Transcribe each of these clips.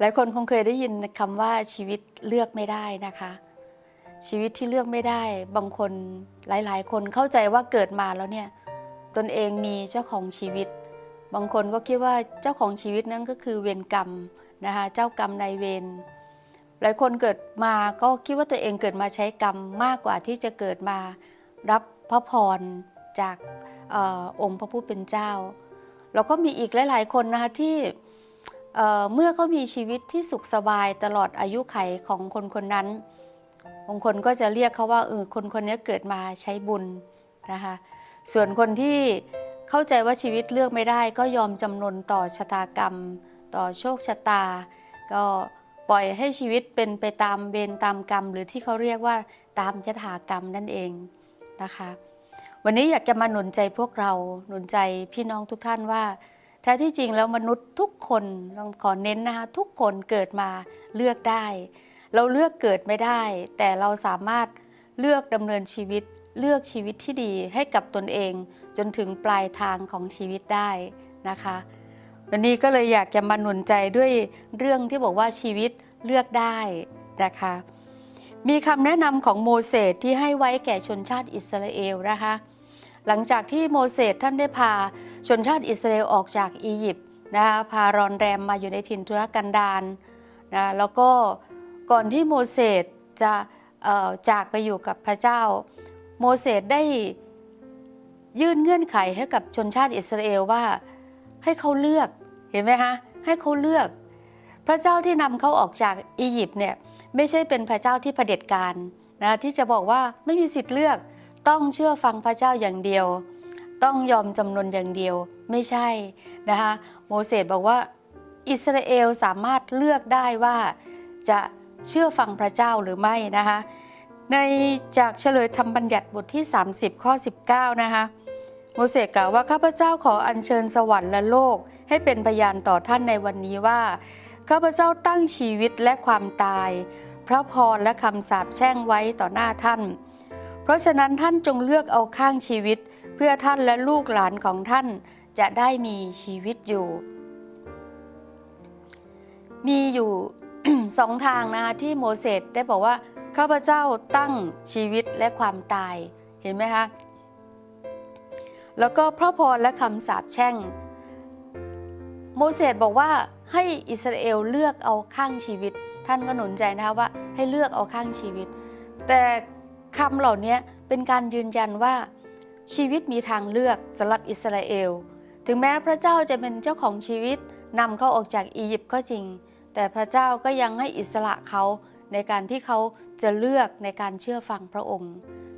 หลายคนคงเคยได้ยินคำว่าชีวิตเลือกไม่ได้นะคะ ชีวิตที่เลือกไม่ได้ บางคนหลาย ๆ คนเข้าใจว่าเกิดมาแล้วเนี่ยตนเองมีเจ้าของชีวิต บางคนก็คิดว่าเจ้าของชีวิตนั้นก็คือเวรกรรมนะคะเจ้ากรรมนายเวรหลายคนเกิดมาก็คิดว่าตัวเองเกิดมาใช้กรรมมากกว่าที่จะเกิดมารับพระพรจากออองค์พระผู้เป็นเจ้า แล้วก็มีอีกหลาย ๆ คนนะคะที่ เเมื่อเขามีชีวิตที่สุขสบายตลอดอายุไขของคนคนนั้นบางคนก็จะเรียกเขาว่าเออคนคนนี้เกิดมาใช้บุญนะคะส่วนคนที่เข้าใจว่าชีวิตเลือกไม่ได้ ก็ยอมจำนนต่อชะตากรรม ต่อโชคชะตา ก็ปล่อยให้ชีวิตเป็นไปตามเวรตามกรรม หรือที่เขาเรียกว่าตามยถากรรมนั่นเองนะคะ วันนี้อยากจะมาหนุนใจพวกเราหนุนใจพี่น้องทุกท่านว่า แท้ที่จริงแล้วมนุษย์ทุกคนต้องขอเน้นนะคะทุกคนเกิดมาเลือกได้ เราเลือกเกิดไม่ได้ แต่เราสามารถเลือกดำเนินชีวิต เลือกชีวิตที่ดีให้กับตนเอง จนถึงปลายทางของชีวิตได้นะคะ วันนี้ก็เลยอยากจะมาหนุนใจด้วยเรื่องที่บอกว่าชีวิตเลือกได้นะคะ มีคำแนะนำของโมเสสที่ให้ไว้แก่ชนชาติอิสราเอลนะคะ หลังจากที่โมเสสท่านได้พาชนชาติอิสราเอลออกจากอียิปต์นะคะพารอนแรมมาอยู่ในถิ่นทุรกันดารนะแล้วก็ก่อนที่โมเสสจะจากไปอยู่กับพระเจ้า โมเสสได้ยื่นเงื่อนไขให้กับชนชาติอิสราเอลว่าให้เขาเลือกเห็นไหมคะให้เขาเลือก พระเจ้าที่นำเขาออกจากอียิปต์เนี่ยไม่ใช่เป็นพระเจ้าที่เผด็จการนะที่จะบอกว่าไม่มีสิทธิ์เลือก ต้องเชื่อฟังพระเจ้าอย่างเดียว ต้องยอมจำนนอย่างเดียวไม่ใช่นะคะโมเสสบอกว่าอิสราเอลสามารถเลือกได้ว่าจะเชื่อฟังพระเจ้าหรือไม่นะคะในจากเฉลยธรรมบัญญัติบทที่ 30 ข้อ 19 นะคะโมเสสกล่าวว่าข้าพเจ้าขออัญเชิญสวรรค์และโลก ให้เป็นพยานต่อท่านในวันนี้ว่าข้าพเจ้าตั้งชีวิตและความตาย พระพรและคำสาปแช่งไว้ต่อหน้าท่าน เพราะฉะนั้นท่านจงเลือกเอาข้างชีวิต เพื่อท่านและลูกหลานของท่านจะได้มีชีวิตอยู่ มีอยู่สองทางนะคะที่โมเสสได้บอกว่าข้าพเจ้าตั้งชีวิตและความตายเห็นไหมคะแล้วก็พระพรและคำสาปแช่ง โมเสสบอกว่าให้อิสราเอลเลือกเอาข้างชีวิต ท่านก็หนุนใจนะคะว่าให้เลือกเอาข้างชีวิต แต่ คำเหล่านี้เป็นการยืนยันว่า ชีวิตมีทางเลือกสำหรับอิสราเอล ถึงแม้พระเจ้าจะเป็นเจ้าของชีวิตนำเขาออกจากอียิปต์ก็จริง แต่พระเจ้าก็ยังให้อิสระเขาในการที่เขาจะเลือกในการเชื่อฟังพระองค์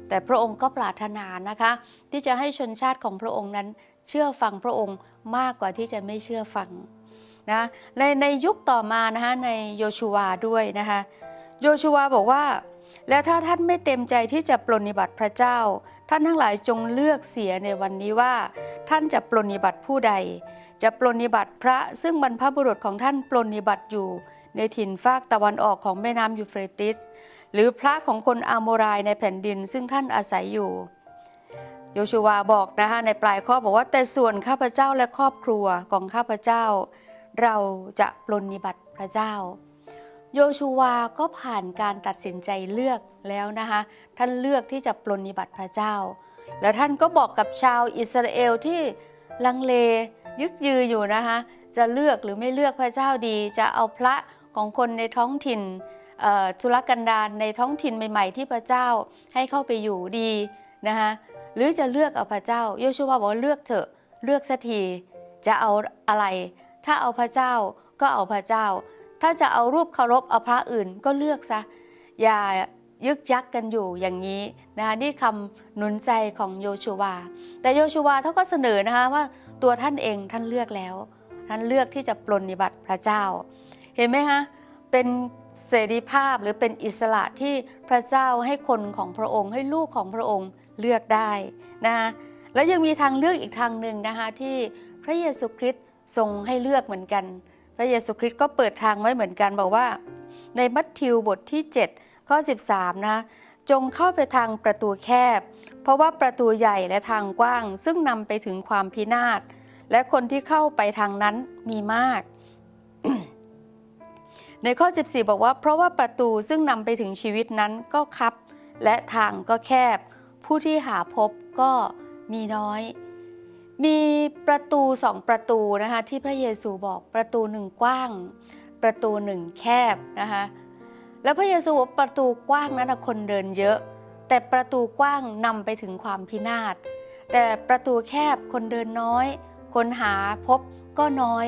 แต่พระองค์ก็ปรารถนานะคะ ที่จะให้ชนชาติของพระองค์นั้น เชื่อฟังพระองค์มากกว่าที่จะไม่เชื่อฟังนะในในยุคต่อมานะคะในโยชูวาด้วยนะคะโยชูวาบอกว่า และถ้าท่านไม่เต็มใจที่จะปรนนิบัติพระเจ้า ท่านทั้งหลายจงเลือกเสียในวันนี้ว่า ท่านจะปรนนิบัติผู้ใด จะปรนนิบัติพระซึ่งบรรพบุรุษของท่านปรนนิบัติอยู่ ในถิ่นฟากตะวันออกของแม่น้ำยูเฟรติส หรือพระของคนอาโมรายในแผ่นดินซึ่งท่านอาศัยอยู่โยชูวาบอกนะคะในปลายข้อบอกว่าแต่ส่วนข้าพเจ้าและครอบครัวของข้าพเจ้า เราจะปรนนิบัติพระเจ้า โยชูวาก็ผ่านการตัดสินใจเลือกแล้วนะคะ ท่านเลือกที่จะปรนนิบัติพระเจ้า แล้วท่านก็บอกกับชาวอิสราเอลที่ลังเลยึกยืออยู่นะคะ จะเลือกหรือไม่เลือกพระเจ้าดี จะเอาพระของคนในท้องถิ่นเอ่อธุรกันดารในท้องถิ่นใหม่ ๆ ที่พระเจ้าให้เข้าไปอยู่ดีนะคะหรือจะเลือกเอาพระเจ้าโยชูวาบอกว่าเลือกเถอะเลือกสักทีจะเอาอะไร ถ้าเอาพระเจ้าก็เอาพระเจ้า ถ้าจะเอารูปเคารพเอาพระอื่นก็เลือกซะ อย่ายึกยักกันอยู่อย่างนี้นะคะนี่คำหนุนใจของโยชูวา แต่โยชูวาเขาก็เสนอนะคะว่าตัวท่านเองท่านเลือกแล้ว ท่านเลือกที่จะปรนนิบัติพระเจ้า เห็นไหมคะเป็นเสรีภาพหรือเป็นอิสระที่พระเจ้าให้คนของพระองค์ให้ลูกของพระองค์เลือกได้นะคะแล้วยังมีทางเลือกอีกทางหนึ่งนะคะที่พระเยซูคริสต์ทรงให้เลือกเหมือนกัน ระเยซูคริสต์ก็เปิดทางไว้เหมือนกันบอกว่า ในมัทธิวบทที่7ข้อ13 นะจงเข้าไปทางประตูแคบ เพราะว่าประตูใหญ่และทางกว้าง ซึ่งนำไปถึงความพินาศ และคนที่เข้าไปทางนั้นมีมาก ในข้อ 14 บอกว่า เพราะว่าประตูซึ่งนำไปถึงชีวิตนั้นก็คับ และทางก็แคบ ผู้ที่หาพบก็มีน้อย มีประตูสองประตูนะคะที่พระเยซูบอกประตูหนึ่งกว้าง ประตูหนึ่งแคบนะคะแล้วพระเยซูบอกประตูกว้างนั้นคนเดินเยอะ แต่ประตูกว้างนำไปถึงความพินาศแต่ประตูแคบคนเดินน้อย คนหาพบก็น้อย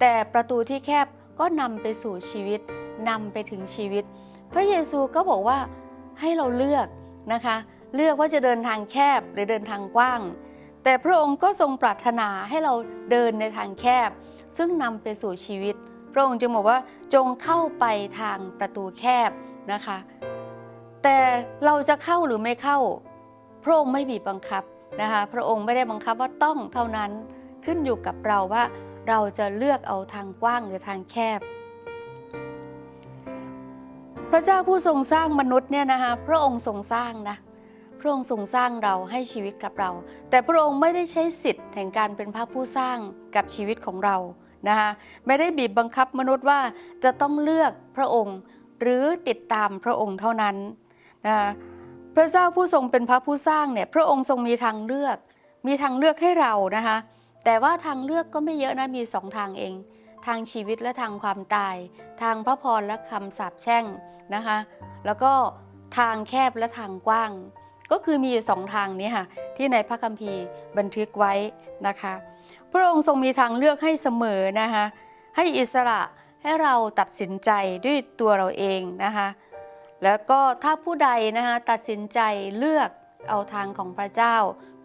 แต่ประตูที่แคบก็นำไปสู่ชีวิตนำไปถึงชีวิต พระเยซูก็บอกว่าให้เราเลือกนะคะ เลือกว่าจะเดินทางแคบหรือเดินทางกว้าง แต่พระองค์ก็ทรงปรารถนาให้เราเดินในทางแคบ ซึ่งนำไปสู่ชีวิต พระองค์จึงบอกว่าจงเข้าไปทางประตูแคบนะคะ แต่เราจะเข้าหรือไม่เข้า พระองค์ไม่บีบบังคับนะคะ พระองค์ไม่ได้บังคับว่าต้องเท่านั้นขึ้นอยู่กับเราว่าเราจะเลือกเอาทางกว้างหรือทางแคบ พระเจ้าผู้ทรงสร้างมนุษย์เนี่ยนะคะพระองค์ทรงสร้างนะ ระองค์ทรงสร้างเราให้ชีวิตกับเรา แต่พระองค์ไม่ได้ใช้สิทธิ์แห่งการเป็นพระผู้สร้างกับชีวิตของเรานะคะไม่ได้บีบบังคับมนุษย์ว่าจะต้องเลือกพระองค์หรือติดตามพระองค์เท่านั้นนะคะพระเจ้าผู้ทรงเป็นพระผู้สร้างเนี่ยพระองค์ทรงมีทางเลือก มีทางเลือกให้เรานะคะแต่ว่าทางเลือกก็ไม่เยอะนะมีสองทางเอง ทางชีวิตและทางความตาย ทางพระพรและคำสาปแช่งนะคะแล้วก็ทางแคบและทางกว้าง ก็คือมีอยู่สองทางนี้ค่ะที่ในพระคัมภีร์บันทึกไว้นะคะ พระองค์ทรงมีทางเลือกให้เสมอนะคะให้อิสระให้เราตัดสินใจด้วยตัวเราเองนะคะแล้วก็ถ้าผู้ใดนะคะตัดสินใจเลือกเอาทางของพระเจ้า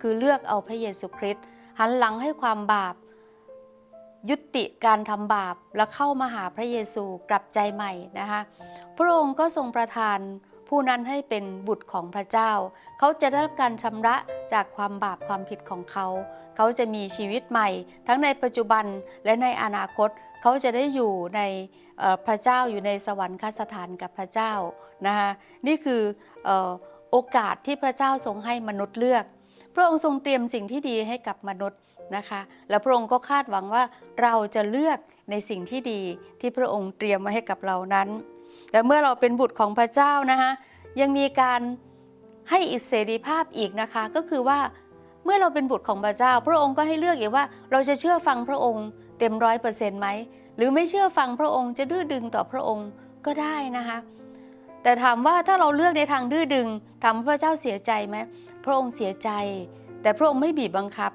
คือเลือกเอาพระเยซูคริสต์หันหลังให้ความบาป ยุติการทำบาปแล้วเข้ามาหาพระเยซูกลับใจใหม่นะคะพระองค์ก็ทรงประทาน ผู้นั้นให้เป็นบุตรของพระเจ้า เขาจะได้รับการชำระจากความบาปความผิดของเขา เขาจะมีชีวิตใหม่ ทั้งในปัจจุบันและในอนาคต เขาจะได้อยู่ในพระเจ้าอยู่ในสวรรคสถานกับพระเจ้านะคะนี่คือออโอกาสที่พระเจ้าทรงให้มนุษย์เลือก พระองค์ทรงเตรียมสิ่งที่ดีให้กับมนุษย์นะคะ และพระองค์ก็คาดหวังว่าเราจะเลือกในสิ่งที่ดีที่พระองค์เตรียมมาให้กับเรานั้น แต่เมื่อเราเป็นบุตรของพระเจ้านะคะยังมีการให้อิสรีภาพอีกนะคะ ก็คือว่าเมื่อเราเป็นบุตรของพระเจ้า พระองค์ก็ให้เลือกอีกว่าเราจะเชื่อฟังพระองค์เต็มร้อยเปอร์เซ็นต์ไหมหรือไม่เชื่อฟังพระองค์จะดื้อดึงต่อพระองค์ก็ได้นะคะแต่ถามว่าถ้าเราเลือกในทางดื้อดึงทำให้พระเจ้าเสียใจไหมพระองค์เสียใจ แต่พระองค์ไม่บีบบังคับ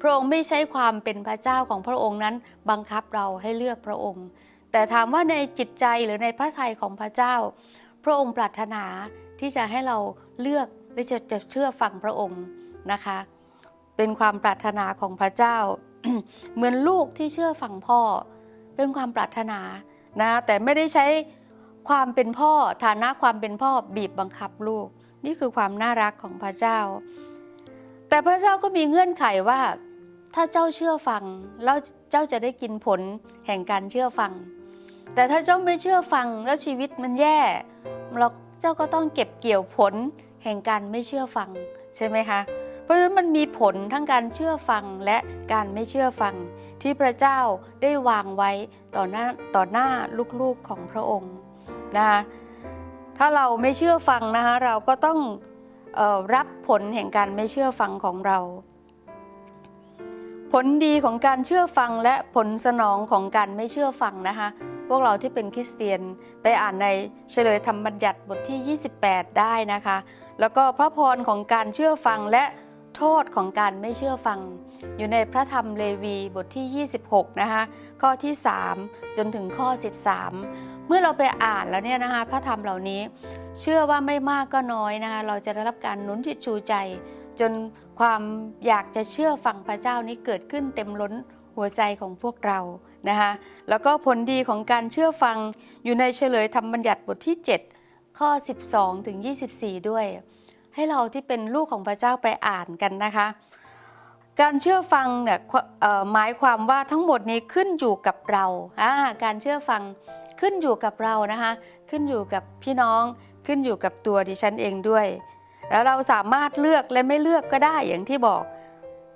พระองค์ไม่ใช้ความเป็นพระเจ้าของพระองค์นั้นบังคับเราให้เลือกพระองค์ แต่ถามว่าในจิตใจหรือในพระทัยของพระเจ้า พระองค์ปรารถนาที่จะให้เราเลือกและจะจะเชื่อฟังพระองค์นะคะ เป็นความปรารถนาของพระเจ้า เหมือนลูกที่เชื่อฟังพ่อ เป็นความปรารถนานะแต่ไม่ได้ใช้ความเป็นพ่อฐานะความเป็นพ่อบีบบังคับลูก นี่คือความน่ารักของพระเจ้า แต่พระเจ้าก็มีเงื่อนไขว่า ถ้าเจ้าเชื่อฟังแล้วเจ้าจะได้กินผลแห่งการเชื่อฟัง แต่ถ้าเจ้าไม่เชื่อฟังแล้วชีวิตมันแย่เราเจ้าก็ต้องเก็บเกี่ยวผลแห่งการไม่เชื่อฟังใช่ไหมคะ เพราะฉะนั้นมันมีผลทั้งการเชื่อฟังและการไม่เชื่อฟัง ที่พระเจ้าได้วางไว้ต่อหน้าต่อหน้าลูกๆของพระองค์นะคะถ้าเราไม่เชื่อฟังนะคะเราก็ต้องออรับผลแห่งการไม่เชื่อฟังของเรา ผลดีของการเชื่อฟังและผลสนองของการไม่เชื่อฟังนะคะ พวกเราที่เป็นคริสเตียนไปอ่านในเฉลยธรรมบัญญัติบทที่ 28 ได้นะคะ แล้วก็พระพรของการเชื่อฟังและโทษของการไม่เชื่อฟัง อยู่ในพระธรรมเลวีบทที่ 26 นะคะข้อที่ 3 จนถึงข้อ 13 เมื่อเราไปอ่านแล้วเนี่ยนะคะพระธรรมเหล่านี้ เชื่อว่าไม่มากก็น้อยนะคะเราจะได้รับการหนุนจิตชูใจ จนความอยากจะเชื่อฟังพระเจ้านี้เกิดขึ้นเต็มล้น หัวใจของพวกเรานะคะแล้วก็ผลดีของการเชื่อฟังอยู่ในเฉลยธรรมบัญญัติบทที่ 7 ข้อ 12ถึง24 ด้วย ให้เราที่เป็นลูกของพระเจ้าไปอ่านกันนะคะ การเชื่อฟังเนี่ยหมายความว่าทั้งหมดนี้ขึ้นอยู่กับเราการเชื่อฟังขึ้นอยู่กับเรานะคะขึ้นอยู่กับพี่น้องขึ้นอยู่กับตัวดิฉันเองด้วย แล้วเราสามารถเลือกและไม่เลือกก็ได้อย่างที่บอก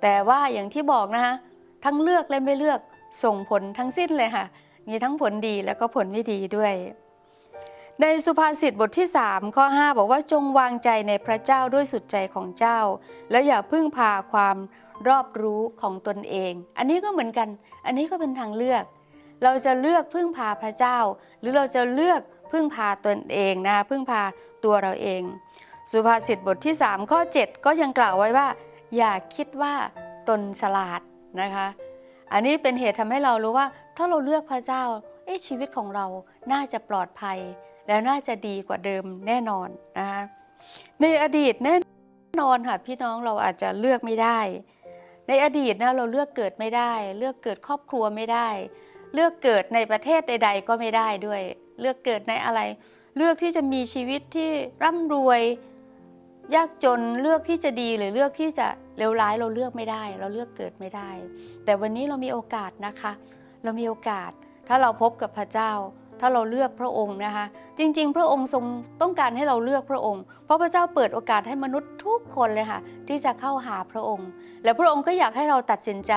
แต่ว่าอย่างที่บอกนะคะ ทั้งเลือกและไม่เลือกส่งผลทั้งสิ้นเลยค่ะ มีทั้งผลดีแล้วก็ผลไม่ดีด้วย ในสุภาษิตบทที่3ข้อ5บอกว่าจงวางใจในพระเจ้าด้วยสุดใจของเจ้า และอย่าพึ่งพาความรอบรู้ของตนเอง อันนี้ก็เหมือนกัน อันนี้ก็เป็นทางเลือก เราจะเลือกพึ่งพาพระเจ้า หรือเราจะเลือกพึ่งพาตนเองนะคะพึ่งพาตัวเราเอง สุภาษิตบทที่3ข้อ7ก็ยังกล่าวไว้ว่า อย่าคิดว่าตนฉลาด นะคะ อันนี้เป็นเหตุทำให้เรารู้ว่าถ้าเราเลือกพระเจ้า เอ๊ชีวิตของเราน่าจะปลอดภัย และน่าจะดีกว่าเดิมแน่นอนนะคะในอดีตแน่นอนค่ะพี่น้องเราอาจจะเลือกไม่ได้ ในอดีตนะเราเลือกเกิดไม่ได้ เลือกเกิดครอบครัวไม่ได้ เลือกเกิดในประเทศใด ๆ ก็ไม่ได้ด้วย เลือกเกิดในอะไร เลือกที่จะมีชีวิตที่ร่ำรวย ยากจนเลือกที่จะดีหรือเลือกที่จะเลวร้ายเราเลือกไม่ได้ เราเลือกเกิดไม่ได้ แต่วันนี้เรามีโอกาสนะคะ เรามีโอกาส ถ้าเราพบกับพระเจ้า ถ้าเราเลือกพระองค์นะคะ จริง ๆ พระองค์ทรงต้องการให้เราเลือกพระองค์ เพราะพระเจ้าเปิดโอกาสให้มนุษย์ทุกคนเลยค่ะที่จะเข้าหาพระองค์ และพระองค์ก็อยากให้เราตัดสินใจ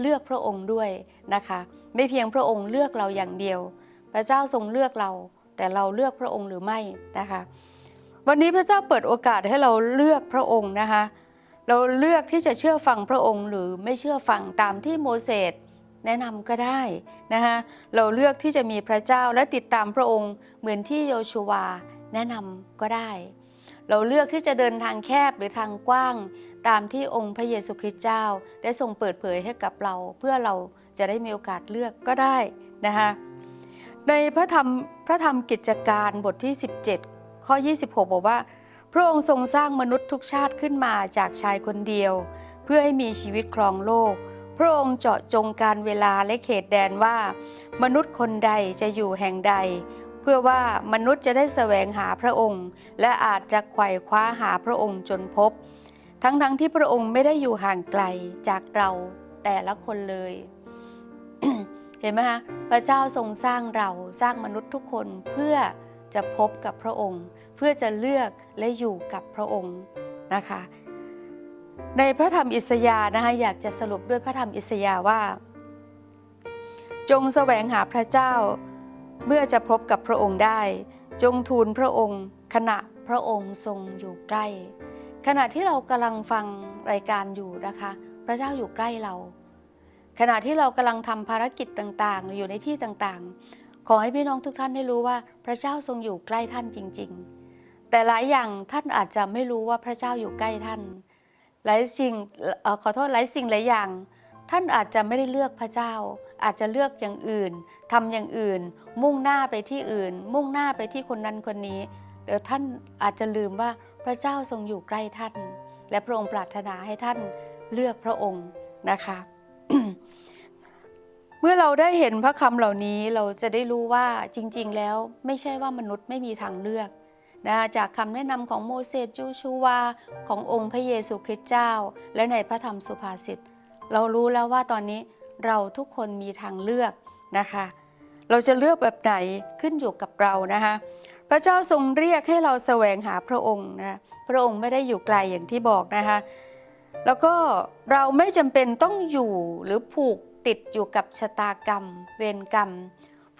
เลือกพระองค์ด้วยนะคะ ไม่เพียงพระองค์เลือกเราอย่างเดียว พระเจ้าทรงเลือกเรา แต่เราเลือกพระองค์หรือไม่นะคะ วันนี้พระเจ้าเปิดโอกาสให้เราเลือกพระองค์นะคะ เราเลือกที่จะเชื่อฟังพระองค์ หรือไม่เชื่อฟังตามที่โมเสสแนะนำก็ได้นะคะเราเลือกที่จะมีพระเจ้าและติดตามพระองค์เหมือนที่โยชูวาแนะนำก็ได้ เราเลือกที่จะเดินทางแคบหรือทางกว้าง ตามที่องค์พระเยซูคริสต์เจ้า ได้ทรงเปิดเผยให้กับเรา เพื่อเราจะได้มีโอกาสเลือกก็ได้นะคะในพระธรรมพระธรรมกิจการบทที่ 17 ข้อ 26 บอกว่า พระองค์ทรงสร้างมนุษย์ทุกชาติขึ้นมาจากชายคนเดียว เพื่อให้มีชีวิตครองโลก พระองค์เจาะจงการเวลาและเขตแดนว่า มนุษย์คนใดจะอยู่แห่งใด เพื่อว่ามนุษย์จะได้แสวงหาพระองค์ และอาจจะไขว่คว้าหาพระองค์จนพบ ทั้งๆทที่พระองค์ไม่ได้อยู่ห่างไกลจากเราแต่ละคนเลยเห็นไหมคะพระเจ้าทรงสร้างเราสร้างมนุษย์ทุกคนเพื่อจะพบกับพระองค์ พื่อจะเลือกและอยู่กับพระองค์นะคะ ในพระธรรมอิสยาห์นะคะอยากจะสรุปด้วยพระธรรมอิสยาห์ว่า จงแสวงหาพระเจ้า เมื่อจะพบกับพระองค์ได้ จงทูลพระองค์ ขณะพระองค์ทรงอยู่ใกล้ ขณะที่เรากำลังฟังรายการอยู่นะคะ พระเจ้าอยู่ใกล้เรา ขณะที่เรากำลังทำภารกิจต่างๆ อยู่ในที่ต่างๆ ขอให้พี่น้องทุกท่านได้รู้ว่าพระเจ้าทรงอยู่ใกล้ท่านจริง ๆ แต่หลายอย่างท่านอาจจะไม่รู้ว่าพระเจ้าอยู่ใกล้ท่าน หลายสิ่งขอโทษหลายสิ่งหลายอย่าง ท่านอาจจะไม่ได้เลือกพระเจ้า อาจจะเลือกอย่างอื่นทำอย่างอื่น มุ่งหน้าไปที่อื่น มุ่งหน้าไปที่คนนั้นคนนี้เดี๋ยวท่านอาจจะลืมว่าพระเจ้าทรงอยู่ใกล้ท่าน และพระองค์ปรารถนาให้ท่านเลือกพระองค์นะคะเมื่อเราได้เห็นพระคำเหล่านี้เราจะได้รู้ว่าจริง ๆ แล้วไม่ใช่ว่ามนุษย์ไม่มีทางเลือก นะจากคำแนะนำของโมเสสจูชูวาขององค์พระเยซูคริสต์เจ้า และในพระธรรมสุภาษิตเรารู้แล้วว่าตอนนี้เราทุกคนมีทางเลือกนะคะ เราจะเลือกแบบไหนขึ้นอยู่กับเรานะคะพระเจ้าทรงเรียกให้เราแสวงหาพระองค์นะพระองค์ไม่ได้อยู่ไกลอย่างที่บอกนะคะแล้วก็เราไม่จำเป็นต้องอยู่หรือผูกติดอยู่กับชะตากรรม เวรกรรม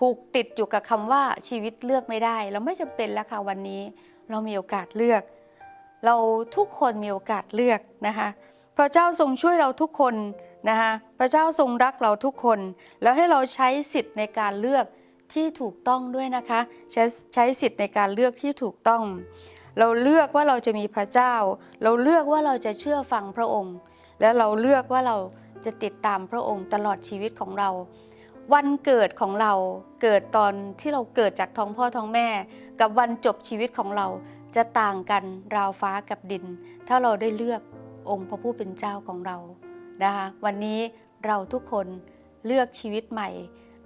ผูกติดอยู่กับคำว่าชีวิตเลือกไม่ได้ เราไม่จำเป็นแล้วค่ะวันนี้ เรามีโอกาสเลือก เราทุกคนมีโอกาสเลือกนะคะพระเจ้าทรงช่วยเราทุกคนนะคะพระเจ้าทรงรักเราทุกคน แล้วให้เราใช้สิทธิ์ในการเลือกที่ถูกต้องด้วยนะคะใช้ใช้สิทธิ์ในการเลือกที่ถูกต้อง เราเลือกว่าเราจะมีพระเจ้า เราเลือกว่าเราจะเชื่อฟังพระองค์ และเราเลือกว่าเราจะติดตามพระองค์ตลอดชีวิตของเรา วันเกิดของเราเกิดตอนที่เราเกิดจากท้องพ่อท้องแม่ กับวันจบชีวิตของเราจะต่างกันราวฟ้ากับดิน ถ้าเราได้เลือกองค์พระผู้เป็นเจ้าของเรานะคะวันนี้เราทุกคนเลือกชีวิตใหม่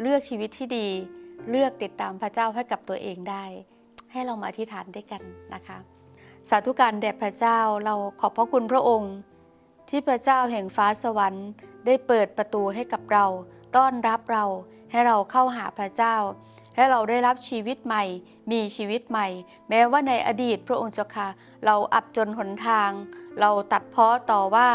เลือกชีวิตที่ดี เลือกติดตามพระเจ้าให้กับตัวเองได้ ให้เรามาอธิษฐานด้วยกันนะคะ สาธุการแด่พระเจ้าเราขอบพระคุณพระองค์ ที่พระเจ้าแห่งฟ้าสวรรค์ ได้เปิดประตูให้กับเรา ต้อนรับเรา ให้เราเข้าหาพระเจ้า ให้เราได้รับชีวิตใหม่ มีชีวิตใหม่ แม้ว่าในอดีตพระองค์เจ้าค่ะ เราอับจนหนทาง เราตัดเพ้อต่อว่า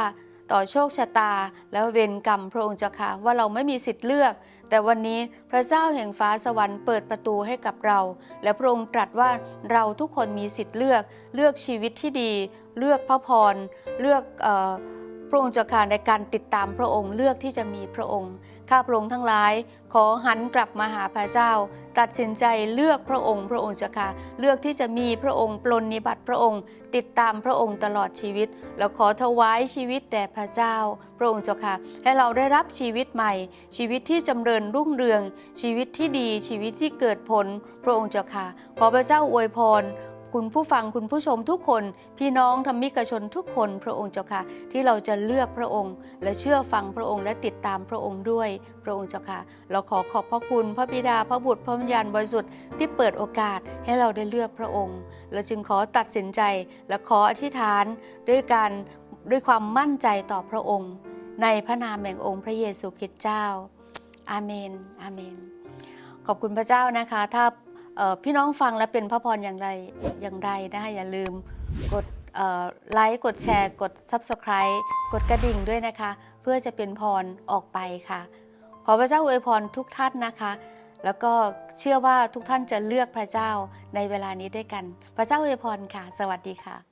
ต่อโชคชะตาและเวรกรรมพระองค์เจ้าค่ะว่าเราไม่มีสิทธิ์เลือก แต่วันนี้พระเจ้าแห่งฟ้าสวรรค์เปิดประตูให้กับเรา และพระองค์ตรัสว่าเราทุกคนมีสิทธิ์เลือก เลือกชีวิตที่ดี เลือกพระพรเลือกออพระองค์เจ้าค่ะในการติดตามพระองค์เลือกที่จะมีพระองค์ ข้าพระองค์ทั้งหลาย ขอหันกลับมาหาพระเจ้า ตัดสินใจเลือกพระองค์พระองค์เจ้าค่ะ เลือกที่จะมีพระองค์ปลนนิบัติพระองค์ ติดตามพระองค์ตลอดชีวิต แล้วขอถวายชีวิตแด่พระเจ้า พระองค์เจ้าค่ะ ให้เราได้รับชีวิตใหม่ ชีวิตที่จำเริญรุ่งเรือง ชีวิตที่ดีชีวิตที่เกิดผลพระองค์เจ้าค่ะ ขอพระเจ้าอวยพร คุณผู้ฟังคุณผู้ชมทุกคน พี่น้องธรรมิกชนทุกคนพระองค์เจ้าค่ะ ที่เราจะเลือกพระองค์ และเชื่อฟังพระองค์และติดตามพระองค์ด้วยพระองค์เจ้าค่ะ เราขอขอบพระคุณพระบิดาพระบุตรพระวิญญาณบริสุทธิ์ที่เปิดโอกาสให้เราได้เลือกพระองค์เราจึงขอตัดสินใจและขออธิษฐานด้วยการด้วยความมั่นใจต่อพระองค์ ในพระนามแห่งองค์พระเยซูคริสต์เจ้า อาเมน อาเมน ขอบคุณพระเจ้านะคะ ถ้า พี่น้องฟังแล้วเป็นพระพรอย่างไรอย่างไรนะคะอย่าลืมกดไลค์กดแชร์ กด Subscribe กดกระดิ่งด้วยนะคะ เพื่อจะเป็นพรออกไปค่ะ ขอพระเจ้าอวยพรทุกท่านนะคะ แล้วก็เชื่อว่าทุกท่านจะเลือกพระเจ้าในเวลานี้ด้วยกัน พระเจ้าอวยพรค่ะ สวัสดีค่ะ